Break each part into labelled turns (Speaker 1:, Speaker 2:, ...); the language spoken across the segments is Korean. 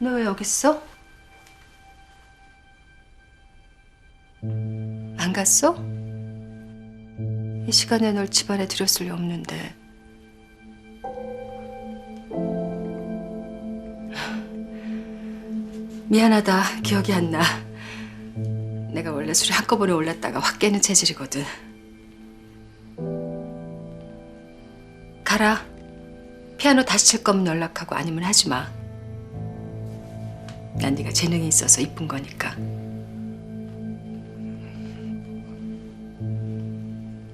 Speaker 1: 너 왜 여기 있어? 안 갔어? 이 시간에 널 집안에 들였을 리 없는데 미안하다 기억이 안나 내가 원래 술이 한꺼번에 올랐다가 확 깨는 체질이거든. 가라. 피아노 다시 칠 거면 연락하고 아니면 하지 마. 난 네가 재능이 있어서 이쁜 거니까.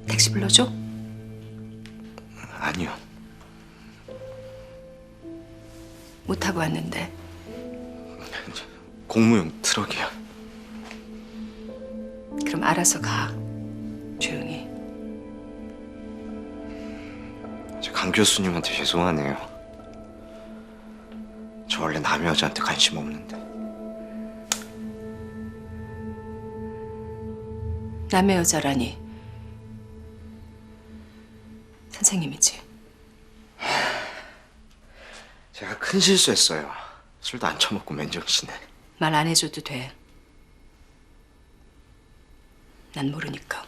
Speaker 1: 택시 불러줘?
Speaker 2: 아니요.
Speaker 1: 못 타고 왔는데.
Speaker 2: 공무용 트럭이요.
Speaker 1: 그럼 알아서 가. 조용히.
Speaker 2: 저 강 교수님한테 죄송하네요. 저 원래 남의 여자한테 관심 없는데.
Speaker 1: 남의 여자라니. 선생님이지.
Speaker 2: 제가 큰 실수했어요. 술도 안 처먹고 맨정신에.
Speaker 1: 말 안 해줘도 돼. 난 모르니까.